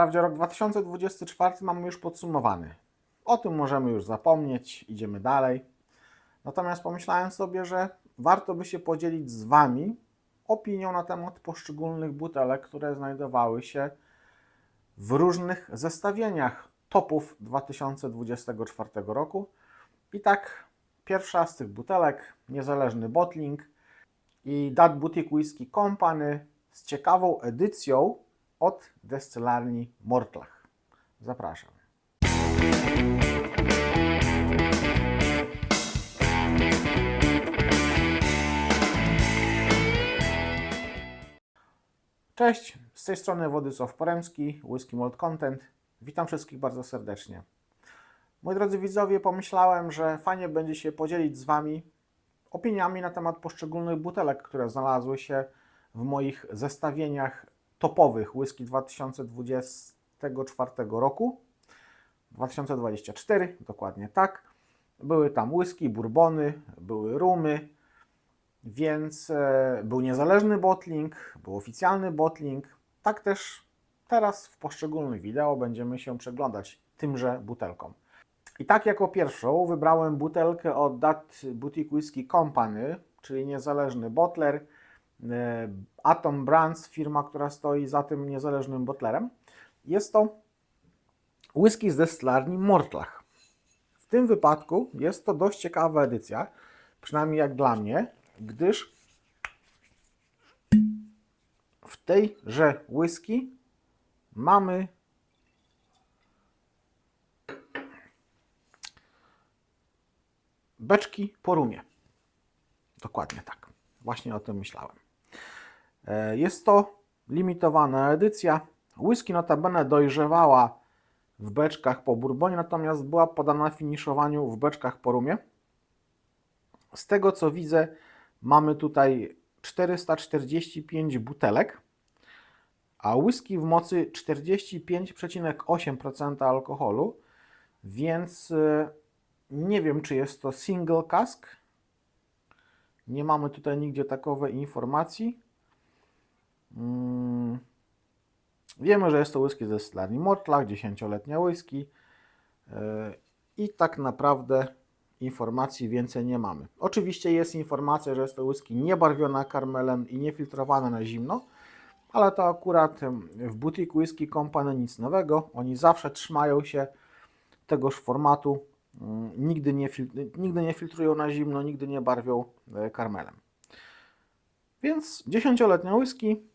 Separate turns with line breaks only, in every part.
Wprawdzie rok 2024 mamy już podsumowany. O tym możemy już zapomnieć, idziemy dalej. Natomiast pomyślałem sobie, że warto by się podzielić z Wami opinią na temat poszczególnych butelek, które znajdowały się w różnych zestawieniach topów 2024 roku. I tak pierwsza z tych butelek, niezależny bottling i Dat Boutique Whisky Company z ciekawą edycją od destylarni Mortlach. Zapraszam. Cześć, z tej strony Władysław Poremski, Whisky Malt Content. Witam wszystkich bardzo serdecznie. Moi drodzy widzowie, pomyślałem, że fajnie będzie się podzielić z Wami opiniami na temat poszczególnych butelek, które znalazły się w moich zestawieniach topowych whisky 2024 roku. 2024, dokładnie tak. Były tam whisky, bourbony, były rumy, więc e, był niezależny bottling, był oficjalny bottling. Tak też teraz w poszczególnych wideo będziemy się przeglądać tymże butelkom. I tak jako pierwszą wybrałem butelkę od Dat Boutique Whisky Company, czyli niezależny bottler. E, Atom Brands, firma, która stoi za tym niezależnym bottlerem. Jest to whisky z destylarni Mortlach. W tym wypadku jest to dość ciekawa edycja, przynajmniej jak dla mnie, gdyż w tejże whisky mamy beczki po rumie. Dokładnie tak. Właśnie o tym myślałem. E, Jest to limitowana edycja. Whisky notabene dojrzewała w beczkach po bourbonie, natomiast była podana finiszowaniu w beczkach po rumie. Z tego co widzę, mamy tutaj 445 butelek, a whisky w mocy 45,8% alkoholu, więc e, nie wiem, czy jest to single cask. Nie mamy tutaj nigdzie takowej informacji. Mm. Wiemy, że jest to whisky ze destylarni Mortlach, 10-letnia whisky. Yy, I tak naprawdę informacji więcej nie mamy. Oczywiście jest informacja, że jest to whisky niebarwiona karmelem i niefiltrowana na zimno, ale to akurat w Boutique Whisky Company nic nowego. Oni zawsze trzymają się tegoż formatu. Mm, Nigdy nie, nigdy nie filtrują na zimno, nigdy nie barwią e, karmelem. Więc 10-letnia whisky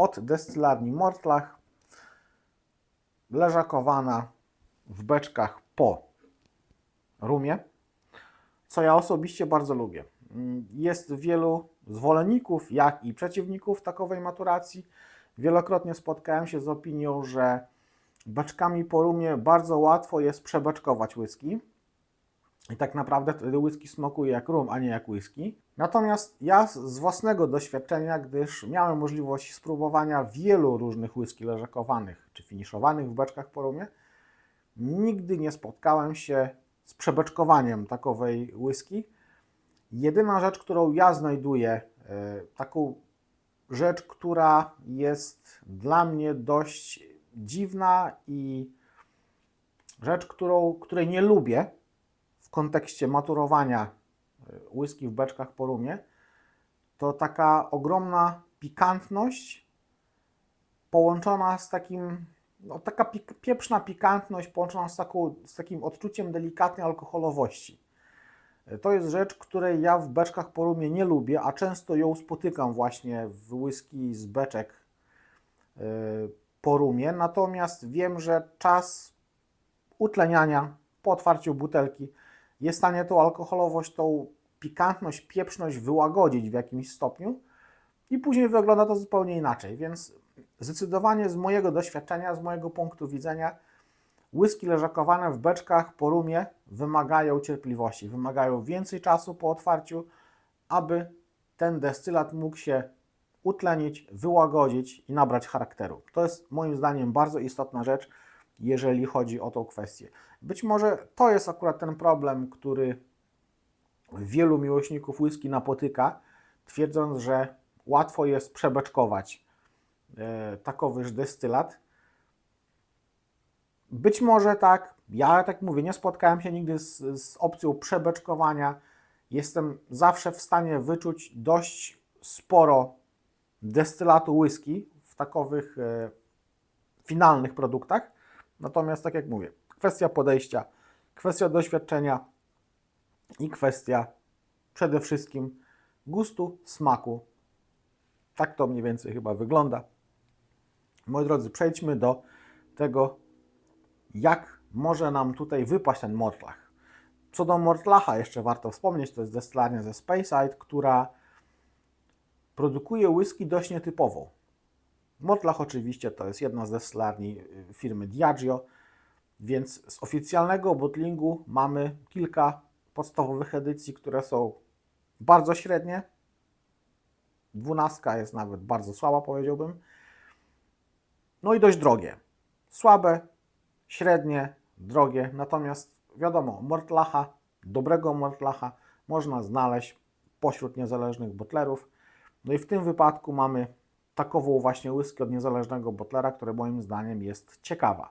od destylarni Mortlach, leżakowana w beczkach po rumie, co ja osobiście bardzo lubię. Jest wielu zwolenników, jak i przeciwników takowej maturacji. Wielokrotnie spotkałem się z opinią, że beczkami po rumie bardzo łatwo jest przebeczkować whisky. I tak naprawdę wtedy whisky smakuje jak rum, a nie jak whisky. Natomiast ja z- własnego doświadczenia, gdyż miałem możliwość spróbowania wielu różnych whisky leżakowanych czy finiszowanych w beczkach po rumie, nigdy nie spotkałem się z przebeczkowaniem takowej whisky. Jedyna rzecz, którą ja znajduję, e, taką rzecz, która jest dla mnie dość dziwna i rzecz, którą, której nie lubię w kontekście maturowania e, whisky w beczkach po rumie, to taka ogromna pikantność połączona z takim, no taka pieprzna pikantność połączona z, taką, z takim odczuciem delikatnej alkoholowości. E, To jest rzecz, której ja w beczkach po rumie nie lubię, a często ją spotykam właśnie w whisky z beczek e, po rumie. Natomiast wiem, że czas utleniania po otwarciu butelki jest w stanie tą alkoholowość, tą pikantność, pieprzność wyłagodzić w jakimś stopniu i później wygląda to zupełnie inaczej. Więc zdecydowanie z mojego doświadczenia, z mojego punktu widzenia, whisky leżakowane w beczkach po rumie wymagają cierpliwości, wymagają więcej czasu po otwarciu, aby ten destylat mógł się utlenić, wyłagodzić i nabrać charakteru. To jest moim zdaniem bardzo istotna rzecz, jeżeli chodzi o tą kwestię. Być może to jest akurat ten problem, który wielu miłośników whisky napotyka, twierdząc, że łatwo jest przebeczkować e, takowyż destylat? Być może tak. Ja tak mówię, nie spotkałem się nigdy z, z opcją przebeczkowania. Jestem zawsze w stanie wyczuć dość sporo destylatu whisky w takowych e, finalnych produktach. Natomiast, tak jak mówię, kwestia podejścia, kwestia doświadczenia i kwestia przede wszystkim gustu, smaku. Tak to mniej więcej chyba wygląda. Moi drodzy, przejdźmy do tego, jak może nam tutaj wypaść ten mortlach. Co do mortlacha jeszcze warto wspomnieć, to jest destylarnia ze Speyside, która produkuje whisky dość nietypową. Mortlach oczywiście to jest jedna z destylarni y, firmy Diageo, więc z oficjalnego bottlingu mamy kilka podstawowych edycji, które są bardzo średnie. Dwunastka jest nawet bardzo słaba, powiedziałbym. No i dość drogie. Słabe, średnie, drogie. Natomiast wiadomo, Mortlacha, dobrego Mortlacha można znaleźć pośród niezależnych botlerów. No i w tym wypadku mamy takową właśnie whisky od niezależnego botlera, która moim zdaniem jest ciekawa.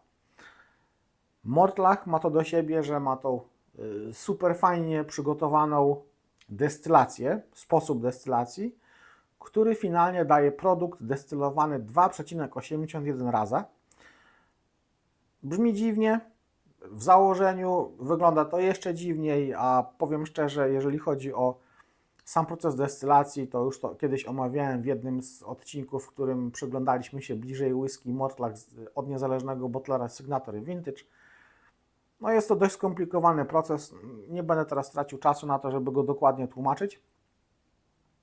Mortlach ma to do siebie, że ma tą y, super fajnie przygotowaną destylację, sposób destylacji, który finalnie daje produkt destylowany 2,81 raza. Brzmi dziwnie, w założeniu wygląda to jeszcze dziwniej, a powiem szczerze, jeżeli chodzi o sam proces destylacji, to już to kiedyś omawiałem w jednym z odcinków, w którym przyglądaliśmy się bliżej whisky Mortlach od niezależnego botlera Signatory Vintage. No jest to dość skomplikowany proces. Nie będę teraz tracił czasu na to, żeby go dokładnie tłumaczyć.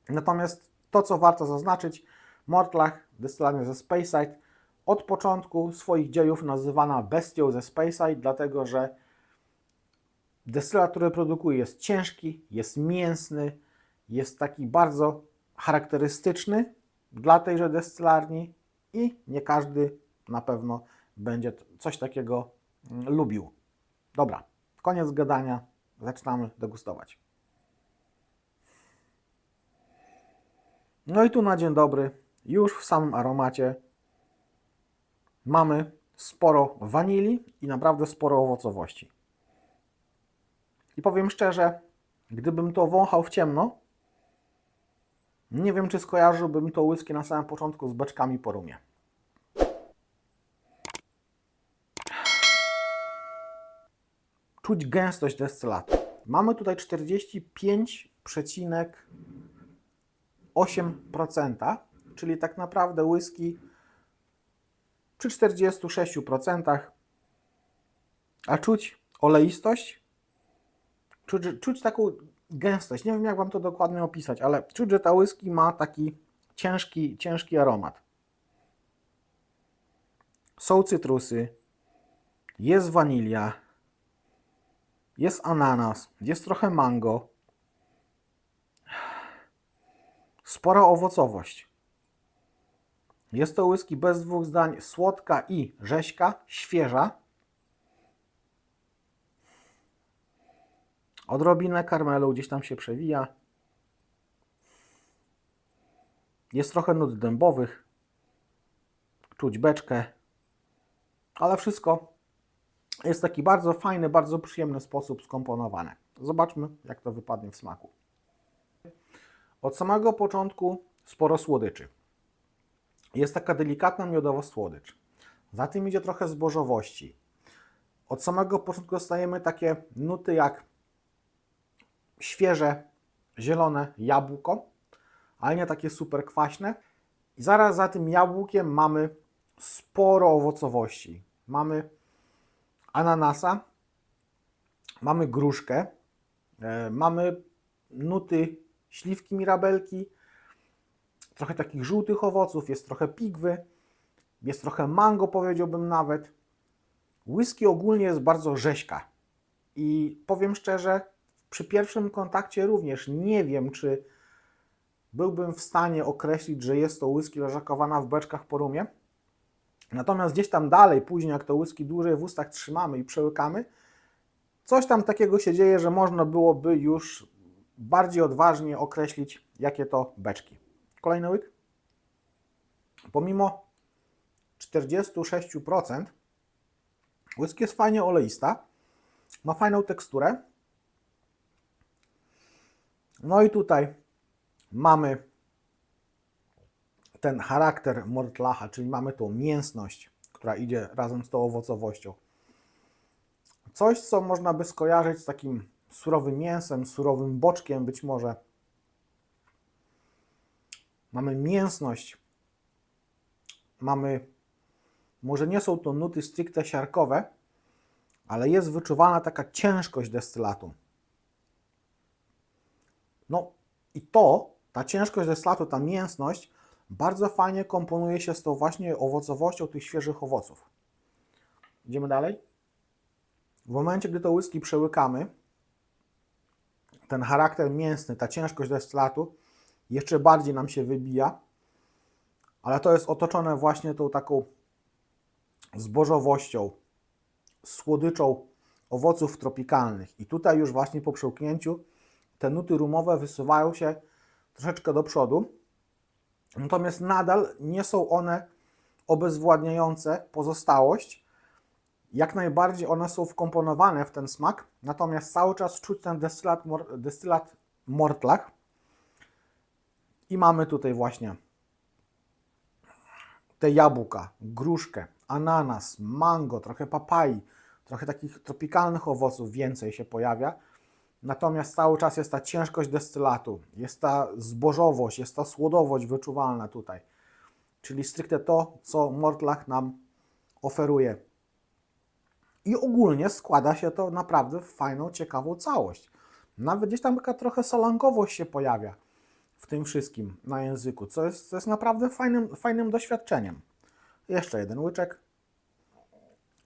Natomiast to, co warto zaznaczyć, Mortlach, destylarnia ze Speyside, od początku swoich dziejów nazywana bestią ze Speyside, dlatego że destylat, który produkuje jest ciężki, jest mięsny, jest taki bardzo charakterystyczny dla tejże destylarni i nie każdy na pewno będzie coś takiego mm, lubił. Dobra, koniec gadania, zaczynamy degustować. No i tu na dzień dobry, już w samym aromacie mamy sporo wanilii i naprawdę sporo owocowości. I powiem szczerze, gdybym to wąchał w ciemno, nie wiem, czy skojarzyłbym to whisky na samym początku z beczkami po rumie. Czuć gęstość destylatu. Mamy tutaj 45,8%, czyli tak naprawdę whisky przy 46%, a czuć oleistość, czuć, czuć taką gęstość. Nie wiem, jak Wam to dokładnie opisać, ale czuć, że ta whisky ma taki ciężki, ciężki aromat. Są cytrusy, jest wanilia, jest ananas, jest trochę mango, spora owocowość. Jest to whisky bez dwóch zdań, słodka i rzeźka, świeża. Odrobinę karmelu gdzieś tam się przewija. Jest trochę nut dębowych. Czuć beczkę. Ale wszystko jest taki bardzo fajny, bardzo przyjemny sposób skomponowane. Zobaczmy, jak to wypadnie w smaku. Od samego początku sporo słodyczy. Jest taka delikatna miodowa słodycz. Za tym idzie trochę zbożowości. Od samego początku dostajemy takie nuty jak świeże, zielone jabłko, ale nie takie super kwaśne. I zaraz za tym jabłkiem mamy sporo owocowości. Mamy ananasa, mamy gruszkę, e, mamy nuty śliwki mirabelki, trochę takich żółtych owoców, jest trochę pigwy, jest trochę mango, powiedziałbym nawet. Whisky ogólnie jest bardzo rzeźka. I powiem szczerze, przy pierwszym kontakcie również nie wiem, czy byłbym w stanie określić, że jest to whisky leżakowana w beczkach po rumie. Natomiast gdzieś tam dalej, później jak to whisky dłużej w ustach trzymamy i przełykamy, coś tam takiego się dzieje, że można byłoby już bardziej odważnie określić, jakie to beczki. Kolejny łyk. Pomimo 46%. Whisky jest fajnie oleista, ma fajną teksturę. No i tutaj mamy ten charakter Mortlacha, czyli mamy tą mięsność, która idzie razem z tą owocowością. Coś, co można by skojarzyć z takim surowym mięsem, surowym boczkiem być może. Mamy mięsność. Mamy, może nie są to nuty stricte siarkowe, ale jest wyczuwana taka ciężkość destylatu. No i to, ta ciężkość destylatu, ta mięsność bardzo fajnie komponuje się z tą właśnie owocowością tych świeżych owoców. Idziemy dalej. W momencie, gdy to whisky przełykamy, ten charakter mięsny, ta ciężkość destylatu jeszcze bardziej nam się wybija, ale to jest otoczone właśnie tą taką zbożowością, słodyczą owoców tropikalnych. I tutaj już właśnie po przełknięciu te nuty rumowe wysuwają się troszeczkę do przodu, natomiast nadal nie są one obezwładniające pozostałość. Jak najbardziej one są wkomponowane w ten smak, natomiast cały czas czuć ten destylat, destylat mortlach. I mamy tutaj właśnie te jabłka, gruszkę, ananas, mango, trochę papai, trochę takich tropikalnych owoców więcej się pojawia. Natomiast cały czas jest ta ciężkość destylatu, jest ta zbożowość, jest ta słodowość wyczuwalna tutaj. Czyli stricte to, co Mortlach nam oferuje. I ogólnie składa się to naprawdę w fajną, ciekawą całość. Nawet gdzieś tam taka trochę solankowość się pojawia w tym wszystkim na języku, co jest, co jest naprawdę fajnym, fajnym doświadczeniem. Jeszcze jeden łyczek.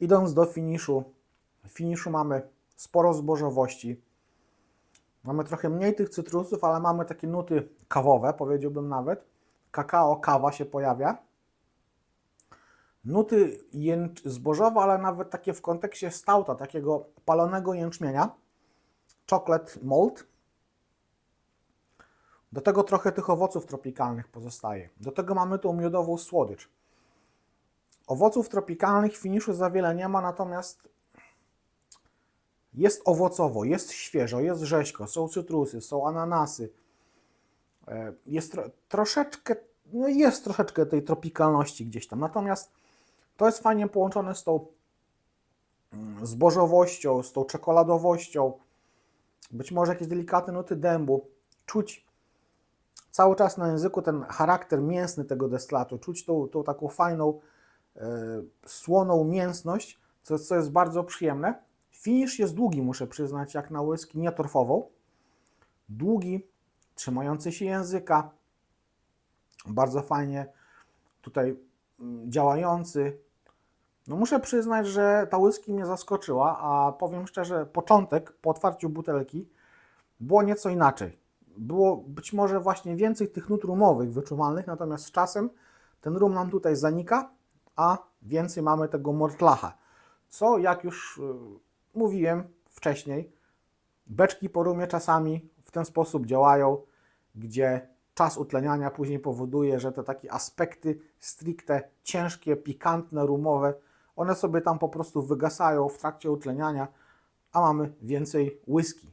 Idąc do finiszu, w finiszu mamy sporo zbożowości. Mamy trochę mniej tych cytrusów, ale mamy takie nuty kawowe, powiedziałbym nawet. Kakao, kawa się pojawia. Nuty jęcz- zbożowe, ale nawet takie w kontekście stauta, takiego palonego jęczmienia. Chocolate malt. Do tego trochę tych owoców tropikalnych pozostaje. Do tego mamy tą miodową słodycz. Owoców tropikalnych w finiszu za wiele nie ma, natomiast jest owocowo, jest świeżo, jest rzeźko, są cytrusy, są ananasy. E, Jest tro, troszeczkę, no jest troszeczkę tej tropikalności gdzieś tam. Natomiast to jest fajnie połączone z tą mm, zbożowością, z tą czekoladowością. Być może jakieś delikatne nuty dębu. Czuć cały czas na języku ten charakter mięsny tego destylatu, czuć tą, tą taką fajną, e, słoną mięsność, co, co jest bardzo przyjemne. Finish jest długi, muszę przyznać, jak na whisky, nie torfową. Długi, trzymający się języka, bardzo fajnie tutaj mm, działający. No muszę przyznać, że ta whisky mnie zaskoczyła, a powiem szczerze, początek po otwarciu butelki było nieco inaczej. Było być może właśnie więcej tych nut rumowych wyczuwalnych, natomiast z czasem ten rum nam tutaj zanika, a więcej mamy tego mortlacha. Co, jak już y, mówiłem wcześniej, beczki po rumie czasami w ten sposób działają, gdzie czas utleniania później powoduje, że te takie aspekty stricte ciężkie, pikantne, rumowe, one sobie tam po prostu wygasają w trakcie utleniania, a mamy więcej whisky.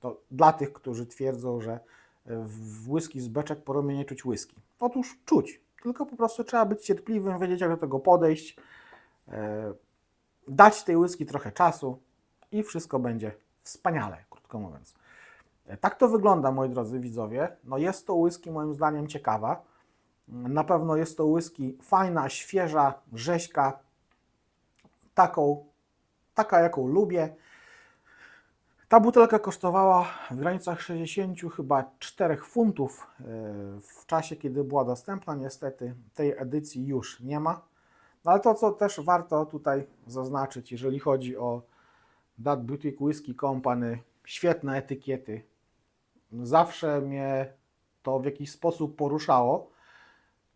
To dla tych, którzy twierdzą, że w whisky z beczek po rumie nie czuć whisky. Otóż czuć, tylko po prostu trzeba być cierpliwym, wiedzieć jak do tego podejść, e, dać tej whisky trochę czasu i wszystko będzie wspaniale, krótko mówiąc. E, Tak to wygląda, moi drodzy widzowie. No jest to whisky moim zdaniem ciekawa. Na pewno jest to whisky fajna, świeża, rzeźka, taką, taka jaką lubię. Ta butelka kosztowała w granicach 60 chyba 4 funtów e, w czasie, kiedy była dostępna. Niestety tej edycji już nie ma. No ale to, co też warto tutaj zaznaczyć, jeżeli chodzi o That Boutique Whisky Company, świetne etykiety. Zawsze mnie to w jakiś sposób poruszało.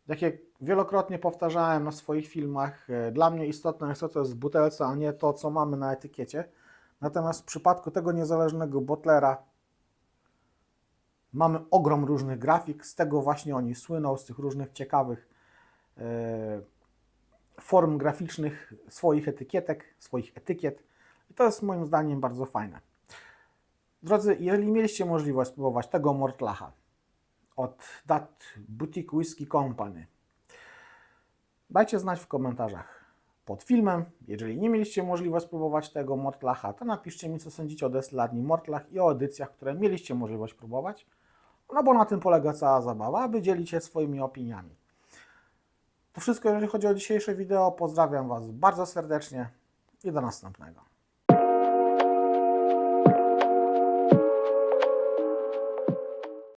Jak wielokrotnie powtarzałem na swoich filmach, e, dla mnie istotne jest to, co jest w butelce, a nie to, co mamy na etykiecie. Natomiast w przypadku tego niezależnego botlera mamy ogrom różnych grafik, z tego właśnie oni słyną, z tych różnych ciekawych e, form graficznych swoich etykietek, swoich etykiet. To jest moim zdaniem bardzo fajne. Drodzy, jeżeli mieliście możliwość spróbować tego Mortlacha od Dat Boutique Whisky Company, dajcie znać w komentarzach pod filmem. Jeżeli nie mieliście możliwości spróbować tego Mortlacha, to napiszcie mi, co sądzicie o destylarni Mortlach i o edycjach, które mieliście możliwość próbować. No bo na tym polega cała zabawa, aby dzielić się swoimi opiniami. To wszystko, jeżeli chodzi o dzisiejsze wideo. Pozdrawiam Was bardzo serdecznie i do następnego.